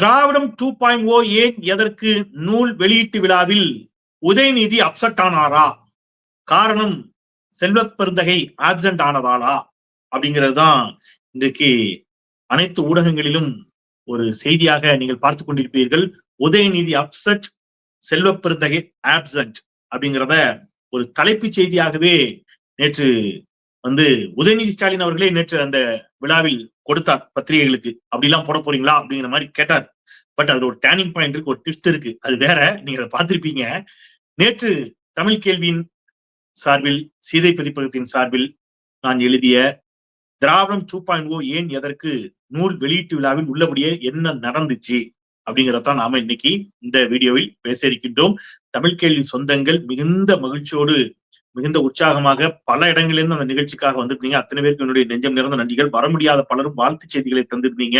திராவிடம் two point ஓ ஏன் எதற்கு நூல் வெளியீட்டு விழாவில் உதயநிதி அப்செட் ஆனாரா? காரணம் செல்வ பெருந்தகை ஆப்சென்ட் ஆனதாளா அப்படிங்கிறது தான் இன்றைக்கு அனைத்து ஊடகங்களிலும் ஒரு செய்தியாக நீங்கள் பார்த்து கொண்டிருப்பீர்கள். உதயநிதி அப்செட் செல்வ பெருந்தகை ஆப்சென்ட் அப்படிங்கிறத ஒரு தலைப்புச் செய்தியாகவே நேற்று வந்து உதயநிதி ஸ்டாலின் அவர்களே நேற்று அந்த விழாவில் கொடுத்தார் பத்திரிகைகளுக்கு அப்படிலாம் போட போறீங்களா? அப்படிங்கிற மாதிரி கேட்டார். பட் அது ஒரு டேர்னிங் பாயிண்ட் இருக்கு ஒரு ட்விஸ்ட் இருக்கு. அது வேற நீங்க அதை பார்த்திருப்பீங்க. நேற்று தமிழ் கேள்வியின் சார்பில் சீதை பதிப்பகத்தின் சார்பில் நான் எழுதிய திராவிடம் டூ பாயிண்ட் ஓ ஏன் எதற்கு நூல் வெளியீட்டு விழாவில் உள்ளபடியே என்ன நடந்துச்சு? அப்படிங்கறதான் நாம இன்னைக்கு இந்த வீடியோவில் பேச இருக்கின்றோம். தமிழ் கேள்வி சொந்தங்கள் மிகுந்த மகிழ்ச்சியோடு மிகுந்த உற்சாகமாக பல இடங்களிலிருந்து அந்த நிகழ்ச்சிக்காக வந்திருந்தீங்க. அத்தனை பேருக்கு என்னுடைய நெஞ்சம் நிறந்த நன்றிகள். வர முடியாத பலரும் வாழ்த்து செய்திகளை தந்திருந்தீங்க.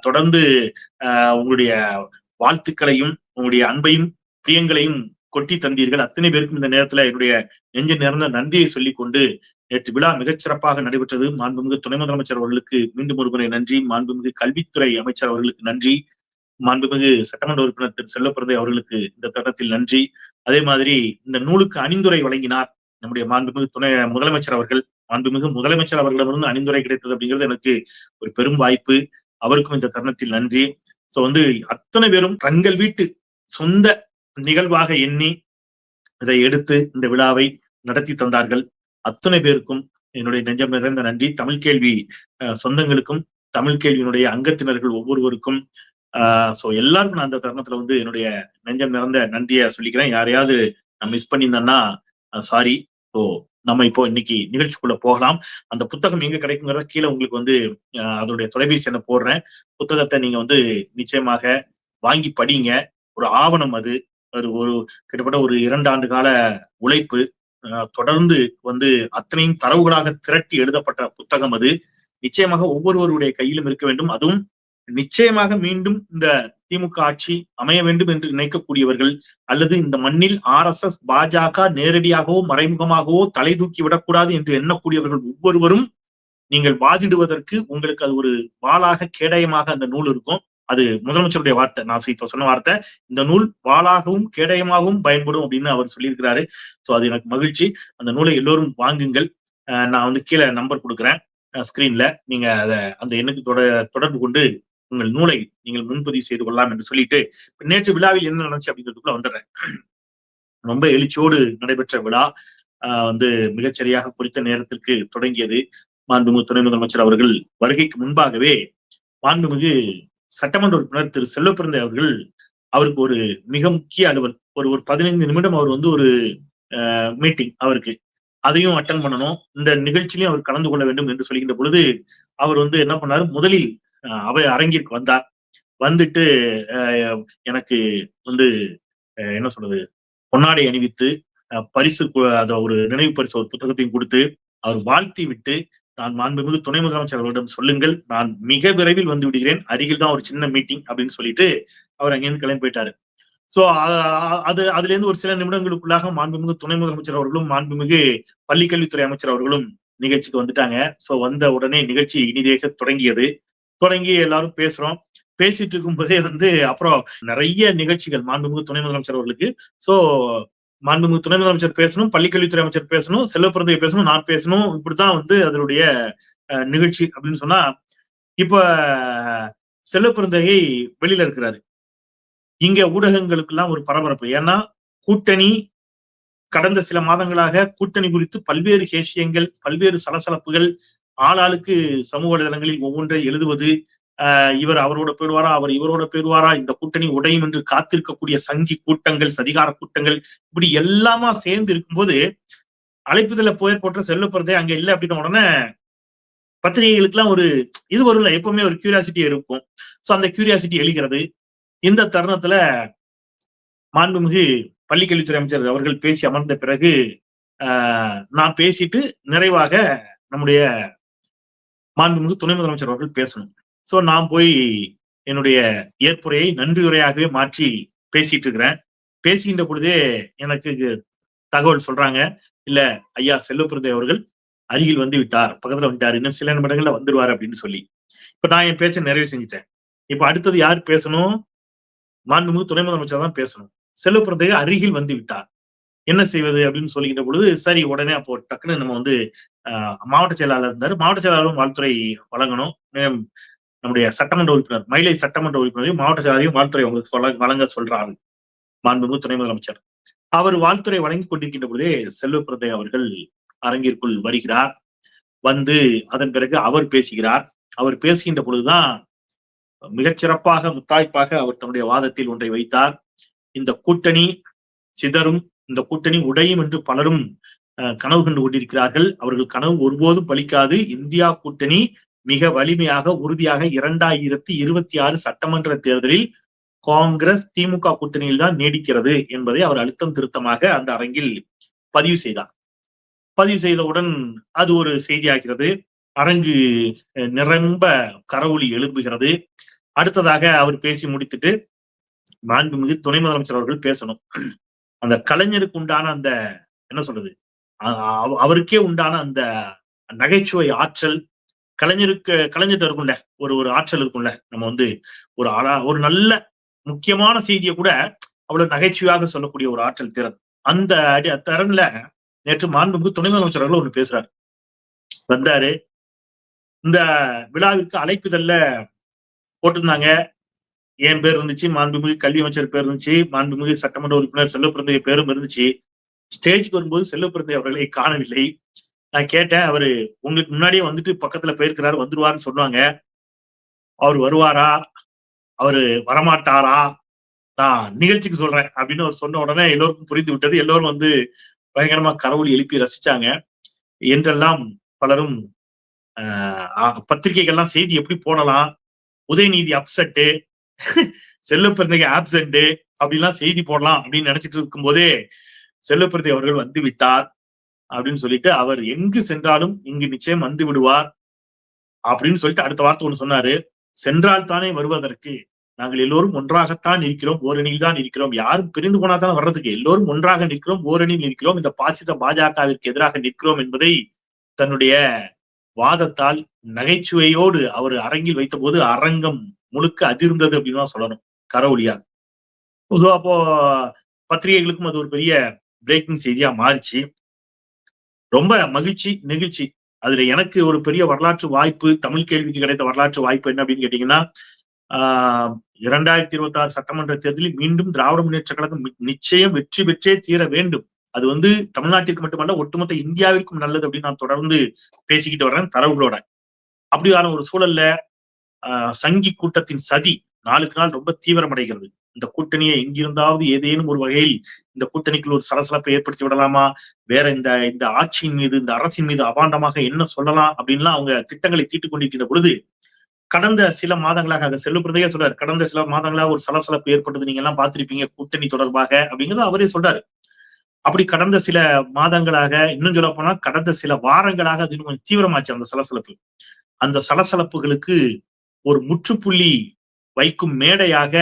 தொடர்ந்து ஆஹ் உங்களுடைய வாழ்த்துக்களையும் உங்களுடைய அன்பையும் பிரியங்களையும் கொட்டி தந்தீர்கள். அத்தனை பேருக்கும் இந்த நேரத்துல என்னுடைய நெஞ்ச நிறந்த நன்றியை சொல்லிக் கொண்டு நேற்று விழா மிகச்சிறப்பாக நடைபெற்றது. மாண்புமிகு துணை முதலமைச்சர் அவர்களுக்கு மீண்டும் ஒருமுறை நன்றி. மாண்புமிகு கல்வித்துறை அமைச்சர் அவர்களுக்கு நன்றி. மாண்புமிகு சட்டமன்ற உறுப்பினர் திரு செல்லப்பிரதை அவர்களுக்கு இந்த தருணத்தில் நன்றி. அதே மாதிரி இந்த நூலுக்கு அணிந்துரை வழங்கினார் நம்முடைய மாண்புமிகு துணை முதலமைச்சர் அவர்கள். மாண்புமிகு முதலமைச்சர் அவர்களிடமிருந்து அணிந்துரை கிடைத்தது அப்படிங்கிறது எனக்கு ஒரு பெரும் வாய்ப்பு. அவருக்கும் இந்த தருணத்தில் நன்றி. சோ வந்து அத்தனை பேரும் தங்கள் வீட்டு சொந்த நிகழ்வாக எண்ணி இதை எடுத்து இந்த விழாவை நடத்தி தந்தார்கள். அத்தனை பேருக்கும் என்னுடைய நெஞ்சம் நிறைந்த நன்றி. தமிழ் கேள்வி சொந்தங்களுக்கும் தமிழ் கேள்வியினுடைய அங்கத்தினர்கள் ஒவ்வொருவருக்கும் ஸோ எல்லாருக்கும் நான் அந்த தருணத்துல வந்து என்னுடைய நெஞ்சம் நிறந்த நன்றியை சொல்லிக்கிறேன். யாரையாவது நான் மிஸ் பண்ணியிருந்தேன்னா சாரி ஸோ நம்ம இப்போ இன்னைக்கு நிகழ்ச்சிக்குள்ள போகலாம். அந்த புத்தகம் எங்க கிடைக்குங்கிறத கீழே உங்களுக்கு வந்து அதோடைய தொலைபேசி என்ன போடுறேன். புத்தகத்தை நீங்க வந்து நிச்சயமாக வாங்கி படிங்க. ஒரு ஆவணம் அது. ஒரு ஒரு கிட்டத்தட்ட ஒரு இரண்டு ஆண்டு கால உழைப்பு. தொடர்ந்து வந்து அத்தனையும் தரவுகளாக திரட்டி எழுதப்பட்ட புத்தகம் அது. நிச்சயமாக ஒவ்வொருவருடைய கையிலும் இருக்க வேண்டும். அதுவும் நிச்சயமாக மீண்டும் இந்த திமுக ஆட்சி அமைய வேண்டும் என்று நினைக்கக்கூடியவர்கள் அல்லது இந்த மண்ணில் ஆர் எஸ் எஸ் பாஜக நேரடியாகவோ மறைமுகமாகவோ தலை தூக்கி விடக்கூடாது என்று எண்ணக்கூடியவர்கள் ஒவ்வொருவரும் நீங்கள் வாதிடுவதற்கு உங்களுக்கு அது ஒரு வாளாக கேடயமாக அந்த நூல் இருக்கும். அது முதலமைச்சருடைய வார்த்தை. நான் இப்ப சொன்ன வார்த்தை. இந்த நூல் வாளாகவும் கேடயமாகவும் பயன்படும் அப்படின்னு அவர் சொல்லியிருக்கிறாரு. ஸோ அது எனக்கு மகிழ்ச்சி. அந்த நூலை எல்லோரும் வாங்குங்கள். நான் வந்து கீழே நம்பர் கொடுக்குறேன். ஸ்கிரீன்ல நீங்க அதை அந்த எண்ணுக்கு தொட தொடர்பு கொண்டு உங்கள் நூலை நீங்கள் முன்பதிவு செய்து கொள்ளலாம் என்று சொல்லிட்டு நேற்று விழாவில் என்ன நடந்துச்சு அப்படிங்கிறதுக்குள்ள வந்துடுறேன். ரொம்ப எழுச்சியோடு நடைபெற்ற விழா வந்து மிகச்சரியாக குறித்த நேரத்திற்கு தொடங்கியது. மாண்புமிகு துணை முதலமைச்சர் அவர்கள் வருகைக்கு முன்பாகவே மாண்புமிகு சட்டமன்ற உறுப்பினர் திரு செல்வப்பிறந்தை அவர்கள் அவருக்கு ஒரு மிக முக்கிய அலுவல் ஒரு ஒரு பதினைந்து நிமிடம் அவர் வந்து ஒரு மீட்டிங் அவருக்கு. அதையும் அட்டன் பண்ணணும். இந்த நிகழ்ச்சியிலையும் அவர் கலந்து கொள்ள வேண்டும் என்று சொல்கின்ற பொழுது அவர் வந்து என்ன பண்ணாரு? முதலில் அவை அரங்கிற்கு வந்தார். வந்துட்டு எனக்கு வந்து என்ன சொல்றது பொன்னாடை அணிவித்து பரிசு அத ஒரு நினைவு பரிசு ஒரு புத்தகத்தையும் கொடுத்து அவர் வாழ்த்தி விட்டு நான் மாண்புமிகு துணை முதலமைச்சர் அவர்களிடம் சொல்லுங்கள் நான் மிக விரைவில் வந்து விடுகிறேன் அருகில் தான் ஒரு சின்ன மீட்டிங் அப்படின்னு சொல்லிட்டு அவர் அங்கேருந்து கிளம்பி போயிட்டாரு. சோ அது அதுல இருந்து ஒரு சில நிமிடங்களுக்குள்ளாக மாண்புமிகு துணை முதலமைச்சர் அவர்களும் மாண்புமிகு பள்ளிக்கல்வித்துறை அமைச்சர் அவர்களும் நிகழ்ச்சிக்கு வந்துட்டாங்க. சோ வந்த உடனே நிகழ்ச்சி இனிதேக தொடங்கியது. தொடங்கி எல்லாரும் பேசுறோம். பேசிட்டு இருக்கும் போதே வந்து அப்புறம் நிறைய நிகழ்ச்சிகள். மாண்புமிகு துணை முதலமைச்சர் அவர்களுக்கு. சோ மாண்புமிகு துணை முதலமைச்சர் பேசணும் பள்ளிக்கல்வித்துறை அமைச்சர் பேசணும் செல்வப்பிரந்தை பேசணும் நான் பேசணும். இப்படிதான் வந்து அதனுடைய நிகழ்ச்சி அப்படின்னு சொன்னா இப்ப செல்லப்பிறந்தையை வெளியில இருக்கிறாரு. இங்க ஊடகங்களுக்கு எல்லாம் ஒரு பரபரப்பு. ஏன்னா கூட்டணி கடந்த சில மாதங்களாக கூட்டணி குறித்து பல்வேறு கேசியங்கள் பல்வேறு சலசலப்புகள் ஆளாளுக்கு சமூக வலைதளங்களில் ஒவ்வொன்றை எழுதுவது இவர் அவரோட போயிடுவாரா அவர் இவரோட போயிடுவாரா இந்த கூட்டணி உடையும் என்று காத்திருக்கக்கூடிய சங்கி கூட்டங்கள் சதிகார கூட்டங்கள் இப்படி எல்லாமா சேர்ந்து இருக்கும்போது அழைப்புதல போய் போட்ட செல்லப்படுறதே அங்க இல்லை அப்படின்ன உடனே பத்திரிகைகளுக்கு எல்லாம் ஒரு இது வரும்ல எப்பவுமே ஒரு கியூரியாசிட்டி இருக்கும். சோ அந்த கியூரியாசிட்டி எழுகிறது. இந்த தருணத்துல மாண்புமிகு பள்ளிக்கல்வித்துறை அமைச்சர் அவர்கள் பேசி அமர்ந்த பிறகு நான் பேசிட்டு நிறைவாக நம்முடைய மாண்புமிகு துணை முதலமைச்சர் அவர்கள் பேசணும். சோ நான் போய் என்னுடைய ஏற்புரையை நன்றியுரையாகவே மாற்றி பேசிட்டு இருக்கிறேன். பேசுகின்ற பொழுதே எனக்கு தகவல் சொல்றாங்க. இல்ல ஐயா செல்வப்பிரதை அவர்கள் அருகில் வந்து விட்டார். பக்கத்துல வந்துட்டார். இன்னும் சில நிமிடங்கள்ல வந்துருவார் அப்படின்னு சொல்லி. இப்ப நான் என் பேச்சை நிறைவு செஞ்சுட்டேன். இப்ப அடுத்தது யார் பேசணும்? மாண்புமிகு துணை முதலமைச்சர் தான் பேசணும். செல்வப்பிரதேக அருகில் வந்து விட்டார். என்ன செய்வது அப்படின்னு சொல்லிக்கிட்ட பொழுது சரி உடனே அப்போ டக்குன்னு நம்ம வந்து மாவட்ட செயலாளர் இருந்தார். மாவட்ட செயலாளரும் வாழ்த்துறை வழங்கணும். நம்முடைய சட்டமன்ற உறுப்பினர் மயிலை சட்டமன்ற உறுப்பினரையும் மாவட்ட செயலாளரையும் வாழ்த்துறை உங்களுக்கு வழங்க சொல்றாரு. மாண்புமிகு துணை முதலமைச்சர். அவர் வாழ்த்துறை வழங்கி கொண்டிருக்கின்ற பொழுதே செல்வப்பிரதை அவர்கள் அரங்கிற்குள் வருகிறார். வந்து அதன் பிறகு அவர் பேசுகிறார். அவர் பேசுகின்ற பொழுதுதான் மிகச்சிறப்பாக முத்தாய்ப்பாக அவர் தன்னுடைய வாதத்தில் ஒன்றை வைத்தார். இந்த கூட்டணி சிதறும் இந்த கூட்டணி உடையும் என்று பலரும் கனவு கண்டு கொண்டிருக்கிறார்கள். அவர்கள் கனவு ஒருபோதும் பலிக்காது. இந்தியா கூட்டணி மிக வலிமையாக உறுதியாக இரண்டாயிரத்தி இருபத்தி ஆறு சட்டமன்ற தேர்தலில் காங்கிரஸ் திமுக கூட்டணியில் தான் நீடிக்கிறது என்பதை அவர் அழுத்தம் திருத்தமாக அந்த அரங்கில் பதிவு செய்தார். பதிவு செய்தவுடன் அது ஒரு செய்தியாகிறது. அரங்கு நிரம்ப கரவொலி எழும்புகிறது. அடுத்ததாக அவர் பேசி முடித்துட்டு மாண்புமிகு துணை முதலமைச்சர் அவர்கள் பேசணும். அந்த கலைஞருக்கு உண்டான அந்த என்ன சொல்றது? அவருக்கே உண்டான அந்த நகைச்சுவை ஆற்றல் கலைஞருக்கு கலைஞர்கிட்ட இருக்கும்ல ஒரு ஒரு ஆற்றல் இருக்கும்ல நம்ம வந்து ஒரு ஒரு நல்ல முக்கியமான செய்தியை கூட அவ்வளவு நகைச்சுவையாக சொல்லக்கூடிய ஒரு ஆற்றல் திறன். அந்த அடி திறன்ல நேற்று மாண்புமிகு துணை முதலமைச்சர் அவர்கள் ஒன்று பேசுறாரு. வந்தாரு. இந்த விழாவிற்கு அழைப்புதல்ல போட்டிருந்தாங்க. என் பேர் இருந்துச்சு. மாண்புமிகு கல்வி அமைச்சர் பேர் இருந்துச்சு. மாண்புமிகு சட்டமன்ற உறுப்பினர் செல்வப்பிரந்தைய பேரும் இருந்துச்சு. ஸ்டேஜுக்கு வரும்போது செல்வப்பிரந்தை அவர்களை காணவில்லை. நான் கேட்டேன் அவரு உங்களுக்கு முன்னாடியே வந்துட்டு பக்கத்துல போயிருக்கிறாரு வந்துருவாருன்னு சொன்னாங்க. அவர் வருவாரா? அவரு வரமாட்டாரா? நான் நிகழ்ச்சிக்கு சொல்றேன் அப்படின்னு அவர் சொன்ன உடனே எல்லோருக்கும் புரிந்து விட்டது. எல்லோரும் வந்து பயங்கரமா கடவுள் எழுப்பி ரசிச்சாங்க. என்றெல்லாம் பலரும் பத்திரிகைகள்லாம் செய்தி எப்படி போடலாம்? உதயநீதி அப்செட்டு செல்லப்பிறந்தைக்கு ஆப்சென்ட் அப்படிலாம் செய்தி போடலாம் அப்படின்னு நினைச்சிட்டு இருக்கும் போதே செல்லப்பிரதி அவர்கள் வந்து விட்டார் அப்படின்னு சொல்லிட்டு அவர் எங்கு சென்றாலும் இங்கு நிச்சயம் வந்து விடுவார் அப்படின்னு சொல்லிட்டு அடுத்த வார்த்தை ஒண்ணு சொன்னாரு. சென்றால் தானே வருவதற்கு. நாங்கள் எல்லோரும் ஒன்றாகத்தான் இருக்கிறோம் ஓரணியில் தான் இருக்கிறோம். யாரும் பிரிந்து போனாதான் வர்றதுக்கு. எல்லோரும் ஒன்றாக நிற்கிறோம் ஓரணியில் இருக்கிறோம். இந்த பாசித பாஜகவிற்கு எதிராக நிற்கிறோம் என்பதை தன்னுடைய வாதத்தால் நகைச்சுவையோடு அவர் அரங்கில் வைத்த போது அரங்கம் முழுக்க அதிர்ந்தது அப்படின்னு தான் சொல்லணும். கரவொலியா. அப்போ பத்திரிகைகளுக்கும் அது ஒரு பெரிய பிரேக்கிங் செய்தியா மாறிச்சு. ரொம்ப மகிழ்ச்சி நெகிழ்ச்சி. அதுல எனக்கு ஒரு பெரிய வரலாற்று வாய்ப்பு தமிழ் கேள்விக்கு கிடைத்த வரலாற்று வாய்ப்பு என்ன அப்படின்னு கேட்டீங்கன்னா ஆஹ் இரண்டாயிரத்தி இருபத்தி ஆறு சட்டமன்ற தேர்தலில் மீண்டும் திராவிட முன்னேற்ற கழகம் நிச்சயம் வெற்றி பெற்றே தீர வேண்டும். அது வந்து தமிழ்நாட்டிற்கு மட்டுமல்ல ஒட்டுமொத்த இந்தியாவிற்கும் நல்லது அப்படின்னு நான் தொடர்ந்து பேசிக்கிட்டு வர்றேன் தரவுகளோட. அப்படியான ஒரு சூழல்ல சங்கி கூட்டத்தின் சதி நாளுக்கு நாள் ரொம்ப தீவிரமடைகிறது. இந்த கூட்டணியை எங்கிருந்தாவது ஏதேனும் ஒரு வகையில் இந்த கூட்டணிக்குள் ஒரு சலசலப்பை ஏற்படுத்தி விடலாமா? வேற இந்த இந்த ஆட்சியின் மீது இந்த அரசின் மீது அபாண்டமாக என்ன சொல்லலாம்? அப்படின்லாம் அவங்க திட்டங்களை தீட்டுக் கொண்டிருக்கின்ற பொழுது கடந்த சில மாதங்களாக அங்க செல்லுப்பிரதையே சொல்றாரு கடந்த சில மாதங்களாக ஒரு சலசலப்பு ஏற்பட்டது. நீங்க எல்லாம் பார்த்திருப்பீங்க கூட்டணி தொடர்பாக அப்படிங்கிறது அவரே சொல்றாரு. அப்படி கடந்த சில மாதங்களாக இன்னும் சொல்ல போனா கடந்த சில வாரங்களாக அது இன்னும் தீவிரமாச்சு அந்த சலசலப்பு. அந்த சலசலப்புகளுக்கு ஒரு முற்றுப்புள்ளி வைக்கும் மேடையாக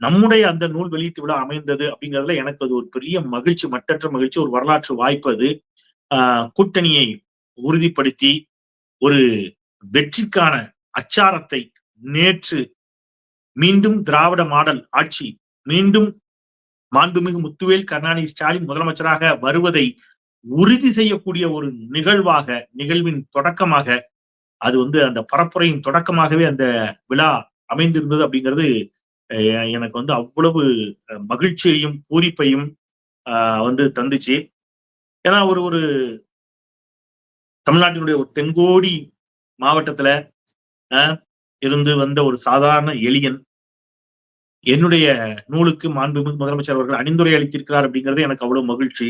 நம்முடைய அந்த நூல் வெளியீட்டு விழா அமைந்தது அப்படிங்கிறதுல எனக்கு அது ஒரு பெரிய மகிழ்ச்சி மட்டற்ற மகிழ்ச்சி ஒரு வரலாற்று வாய்ப்பு அது. கூட்டணியை உறுதிப்படுத்தி ஒரு வெற்றிக்கான அச்சாரத்தை நேற்று மீண்டும் திராவிட மாடல் ஆட்சி மீண்டும் மாண்புமிகு முத்துவேல் கருணாநிதி ஸ்டாலின் முதலமைச்சராக வருவதை உறுதி செய்யக்கூடிய ஒரு நிகழ்வாக நிகழ்வின் தொடக்கமாக அது வந்து அந்த பரப்புரையின் தொடக்கமாகவே அந்த விழா அமைந்திருந்தது அப்படிங்கிறது எனக்கு வந்து அவ்வளவு மகிழ்ச்சியையும் பூரிப்பையும் வந்து தந்துச்சு. ஏன்னா ஒரு ஒரு தமிழ்நாட்டினுடைய ஒரு தென்கோடி மாவட்டத்துல இருந்து வந்த ஒரு சாதாரண எளியன் என்னுடைய நூலுக்கு மாண்புமிகு முதலமைச்சர் அவர்கள் அணிந்துரை அளித்திருக்கிறார் அப்படிங்கிறது எனக்கு அவ்வளவு மகிழ்ச்சி.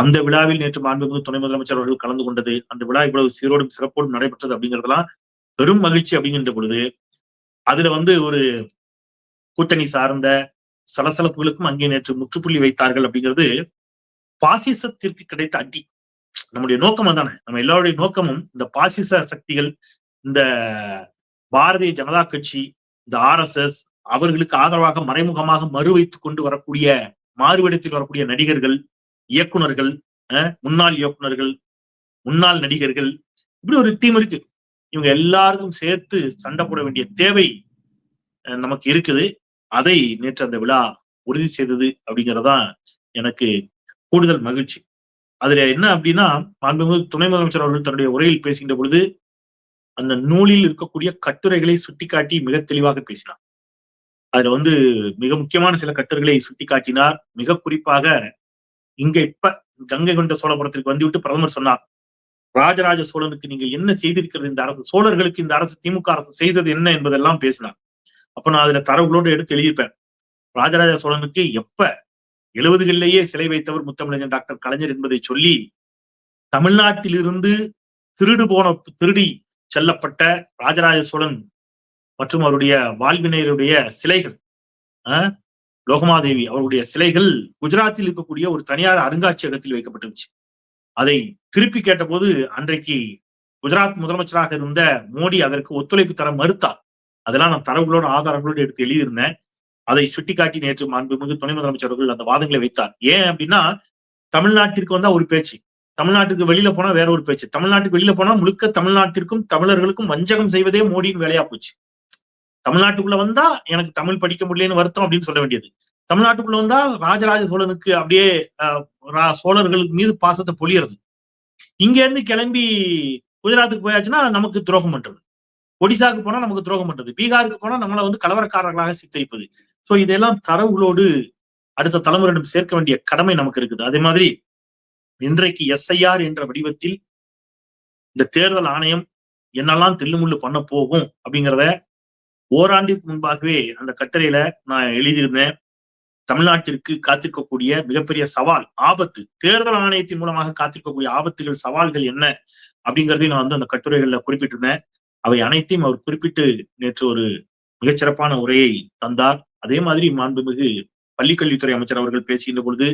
அந்த விழாவில் நேற்று மாண்புமிகு துணை முதலமைச்சர் அவர்கள் கலந்து கொண்டது. அந்த விழா இவ்வளவு சீரோடும் சிறப்போடும் நடைபெற்றது அப்படிங்கிறதுலாம் பெரும் மகிழ்ச்சி அப்படிங்கின்ற பொழுது அதுல வந்து ஒரு கூட்டணி சார்ந்த சலசலப்புகளுக்கும் அங்கே நேற்று முற்றுப்புள்ளி வைத்தார்கள் அப்படிங்கிறது பாசிசத்திற்கு கிடைத்த அடி. நம்முடைய நோக்கம் தானே நம்ம எல்லாருடைய நோக்கமும் இந்த பாசிச சக்திகள் இந்த பாரதிய ஜனதா கட்சி இந்த ஆர் எஸ் எஸ் அவர்களுக்கு ஆதரவாக மறைமுகமாக மறு வைத்துக் கொண்டு வரக்கூடிய மாறுவிடத்தில் வரக்கூடிய நடிகர்கள் இயக்குனர்கள் முன்னாள் இயக்குனர்கள் முன்னாள் நடிகர்கள் இப்படி ஒரு டீம் இருக்கு. இவங்க எல்லாருக்கும் சேர்த்து சண்டை போட வேண்டிய தேவை நமக்கு இருக்குது. அதை நேற்று அந்த விழா உறுதி செய்தது அப்படிங்கறதுதான் எனக்கு கூடுதல் மகிழ்ச்சி. அதுல என்ன அப்படின்னா மாண்புமிகு துணை முதலமைச்சர் அவர்கள் தன்னுடைய உரையில் பேசுகின்ற பொழுது அந்த நூலில் இருக்கக்கூடிய கட்டுரைகளை சுட்டிக்காட்டி மிக தெளிவாக பேசினார். அதுல வந்து மிக முக்கியமான சில கட்டுரைகளை சுட்டிக்காட்டினார். மிக குறிப்பாக இங்க இப்ப கங்கை கொண்ட சோழபுரத்திற்கு வந்துவிட்டு பிரதமர் சொன்னார் ராஜராஜ சோழனுக்கு நீங்க என்ன செய்திருக்கிறது இந்த அரசு? சோழர்களுக்கு இந்த அரசு திமுக அரசு செய்தது என்ன என்பதெல்லாம் பேசினார். அப்ப நான் அதுல தரவுகளோடு எடுத்து எழுதியிருப்பேன். ராஜராஜ சோழனுக்கு எப்ப எழுபதுகளிலேயே சிலை வைத்தவர் முத்தமிழஞ்சன் டாக்டர் கலைஞர் என்பதை சொல்லி தமிழ்நாட்டிலிருந்து திருடு போன திருடி செல்லப்பட்ட ராஜராஜ சோழன் மற்றும் அவருடைய வாழ்வினருடைய சிலைகள் ஆஹ், லோகமாதேவி அவருடைய சிலைகள் குஜராத்தில் இருக்கக்கூடிய ஒரு தனியார் அருங்காட்சியகத்தில் வைக்கப்பட்டிருந்துச்சு. அதை திருப்பி கேட்டபோது அன்றைக்கு குஜராத் முதலமைச்சராக இருந்த மோடி அதற்கு ஒத்துழைப்பு தர மறுத்தார். அதெல்லாம் நான் தரவுகளோட ஆதாரங்களோடு எடுத்து எழுதியிருந்தேன். அதை சுட்டிக்காட்டி நேற்று மாண்புமிகு துணை முதலமைச்சர் அவர்கள் அந்த வாதங்களை வைத்தார். ஏன் அப்படின்னா தமிழ்நாட்டிற்கு வந்தா ஒரு பேச்சு. தமிழ்நாட்டுக்கு வெளியில போனா வேற ஒரு பேச்சு. தமிழ்நாட்டுக்கு வெளியில போனா முழுக்க தமிழ்நாட்டிற்கும் தமிழர்களுக்கும் வஞ்சகம் செய்வதே மோடியின் வேலையா போச்சு. தமிழ்நாட்டுக்குள்ள வந்தா எனக்கு தமிழ் படிக்க முடியலன்னு வருத்தம் அப்படின்னு சொல்ல வேண்டியது. தமிழ்நாட்டுக்குள்ள வந்தா ராஜராஜ சோழனுக்கு அப்படியே ரா- சோழர்களுக்கு மீது பாசத்தை பொழியறது. இங்க இருந்து கிளம்பி குஜராத்துக்கு போயாச்சுன்னா நமக்கு துரோகம் பண்றது. ஒடிசாக்கு போனா நமக்கு துரோகம் பண்றது. பீகாருக்கு போனா நம்மளை வந்து கலவரக்காரர்களாக சித்தரிப்பது. சோ இதெல்லாம் தரவுகளோடு அடுத்த தலைமுறையிடம் சேர்க்க வேண்டிய கடமை நமக்கு இருக்குது. அதே மாதிரி இன்றைக்கு எஸ்ஐஆர் என்ற வடிவத்தில் இந்த தேர்தல் ஆணையம் என்னெல்லாம் தில்லுமுள்ளு பண்ண போகும் அப்படிங்கிறத ஓராண்டிற்கு முன்பாகவே அந்த கட்டுரையில நான் எழுதியிருந்தேன் தமிழ்நாட்டிற்கு காத்திருக்கக்கூடிய மிகப்பெரிய சவால் ஆபத்து தேர்தல் ஆணையத்தின் மூலமாக காத்திருக்கக்கூடிய ஆபத்துகள் சவால்கள் என்ன? அப்படிங்கறதையும் நான் வந்து அந்த கட்டுரைகள்ல குறிப்பிட்டிருந்தேன். அவை அனைத்தையும் அவர் குறிப்பிட்டு நேற்று ஒரு மிகச்சிறப்பான உரையை தந்தார். அதே மாதிரி மாண்புமிகு பள்ளிக்கல்வித்துறை அமைச்சர் அவர்கள் பேசுகின்ற பொழுது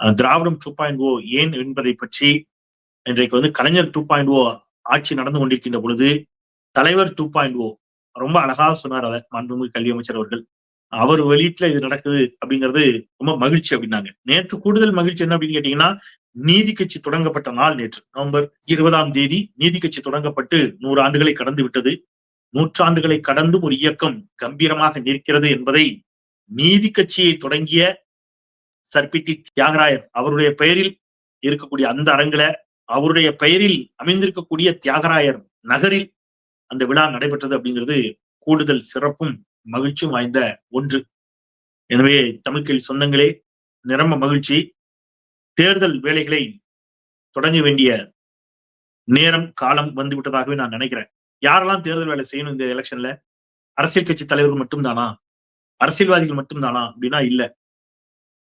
திராவிடம் டூ பாயிண்ட் ஓ ஏன் என்பதை பற்றி இன்றைக்கு வந்து கலைஞர் டூ பாயிண்ட் ஓ ஆட்சி நடந்து கொண்டிருக்கின்ற பொழுது தலைவர் டூ பாயிண்ட் ஓ ரொம்ப அழகா சொன்னார் அதை மாண்புமிகு கல்வி அமைச்சர் அவர்கள். அவர் வெளியீட்டுல இது நடக்குது அப்படிங்கிறது ரொம்ப மகிழ்ச்சி அப்படின்னாங்க. நேற்று கூடுதல் மகிழ்ச்சி என்ன அப்படின்னு கேட்டீங்கன்னா நீதி கட்சி தொடங்கப்பட்ட நாள் நேற்று நவம்பர் இருபதாம் தேதி நீதி கட்சி தொடங்கப்பட்டு நூறு ஆண்டுகளை கடந்து விட்டது. நூற்றாண்டுகளை கடந்து ஒரு இயக்கம் கம்பீரமாக நிற்கிறது என்பதை நீதி கட்சியை தொடங்கிய சர்பித்தி தியாகராயர் அவருடைய பெயரில் இருக்கக்கூடிய அந்த அரங்கில அவருடைய பெயரில் அமைந்திருக்கக்கூடிய தியாகராயர் நகரில் அந்த விழா நடைபெற்றது அப்படிங்கிறது கூடுதல் சிறப்பும் மகிழ்ச்சியும் வாய்ந்த ஒன்று. எனவே தமிழ்கேள் சொந்தங்களே நிரம்ப மகிழ்ச்சி. தேர்தல் வேலைகளை தொடங்க வேண்டிய நேரம் காலம் வந்து விட்டதாகவே நான் நினைக்கிறேன். யாரெல்லாம் தேர்தல் வேலை செய்யணும் இந்த எலெக்ஷன்ல அரசியல் கட்சி தலைவர்கள் மட்டும்தானா? அரசியல்வாதிகள் மட்டும்தானா அப்படின்னா இல்ல.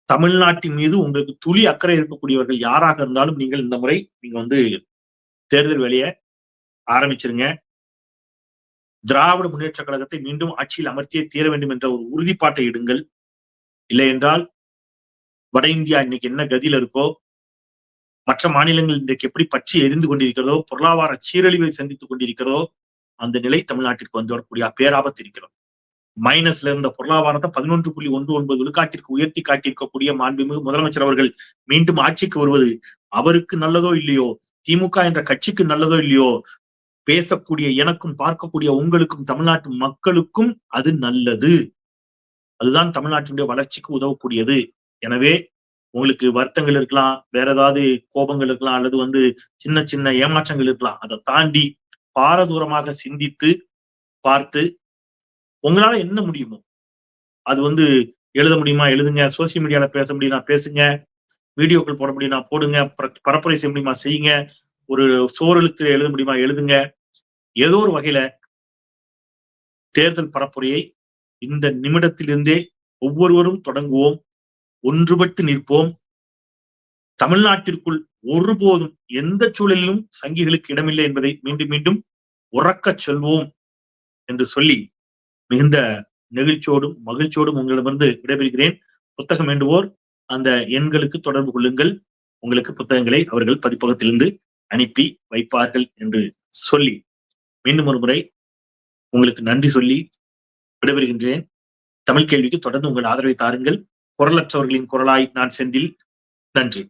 தமிழ்நாட்டின் மீது உங்களுக்கு துளி அக்கறை இருக்கக்கூடியவர்கள் யாராக இருந்தாலும் நீங்கள் இந்த முறை நீங்க வந்து தேர்தல் வேலையை ஆரம்பிச்சிருங்க. திராவிட முன்னேற்ற கழகத்தை மீண்டும் ஆட்சியில் அமர்த்தியே தீர வேண்டும் என்ற ஒரு உறுதிப்பாட்டை இடுங்கள். இல்லை என்றால் வட இந்தியா இன்னைக்கு என்ன கதியில் இருக்கோ மற்ற மாநிலங்கள் இன்றைக்கு எப்படி பற்றி எரிந்து கொண்டிருக்கிறதோ பொருளாதார சீரழிவை சந்தித்துக் கொண்டிருக்கிறதோ அந்த நிலை தமிழ்நாட்டிற்கு வந்து வரக்கூடிய பேராபத்து இருக்கிறது. மைனஸ்ல இருந்த பொருளாதாரத்தை பதினொன்று புள்ளி ஒன்று ஒன்பது விழுக்காட்டிற்கு உயர்த்தி காட்டியிருக்கக்கூடிய மாண்புமிகு முதலமைச்சர் அவர்கள் மீண்டும் ஆட்சிக்கு வருவது அவருக்கு நல்லதோ இல்லையோ திமுக என்ற கட்சிக்கு நல்லதோ இல்லையோ பேசக்கூடிய எனக்கும் பார்க்கக்கூடிய உங்களுக்கும் தமிழ்நாட்டு மக்களுக்கும் அது நல்லது. அதுதான் தமிழ்நாட்டினுடைய வளர்ச்சிக்கு உதவக்கூடியது. எனவே உங்களுக்கு வருத்தங்கள் இருக்கலாம் வேற ஏதாவது கோபங்கள் இருக்கலாம் அல்லது வந்து சின்ன சின்ன ஏமாற்றங்கள் இருக்கலாம் அதை தாண்டி பாரதூரமாக சிந்தித்து பார்த்து உங்களால என்ன முடியுமோ அது வந்து எழுத முடியுமா எழுதுங்க. சோசியல் மீடியால பேச முடியுமா பேசுங்க. வீடியோக்கள் போட முடியுமா போடுங்க. பரப்புரை செய்ய முடியுமா செய்யுங்க. ஒரு சோரெழுத்து எழுத முடியுமா? எழுதுங்க. ஏதோ ஒரு வகையில தேர்தல் பரப்புரையை இந்த நிமிடத்திலிருந்தே ஒவ்வொருவரும் தொடங்குவோம். ஒன்றுபட்டு நிற்போம். தமிழ்நாட்டிற்குள் ஒருபோதும் எந்த சூழலிலும் சங்கிகளுக்கு இடமில்லை என்பதை மீண்டும் மீண்டும் உறக்கச் சொல்வோம் என்று சொல்லி மிகுந்த நெகிழ்ச்சியோடும் மகிழ்ச்சியோடும் உங்களிடமிருந்து விடைபெறுகிறேன். புத்தகம் வேண்டுவோர் அந்த எண்களுக்கு தொடர்பு கொள்ளுங்கள். உங்களுக்கு புத்தகங்களை அவர்கள் பதிப்பகத்திலிருந்து அனுப்பி வைப்பார்கள் என்று சொல்லி மீண்டும் ஒரு முறை உங்களுக்கு நன்றி சொல்லி விடைபெறுகின்றேன். தமிழ் கேள்விக்கு தொடர்ந்து உங்கள் ஆதரவை தாருங்கள். குரலற்றவர்களின் குரலாய் நான் செந்தில். நன்றி.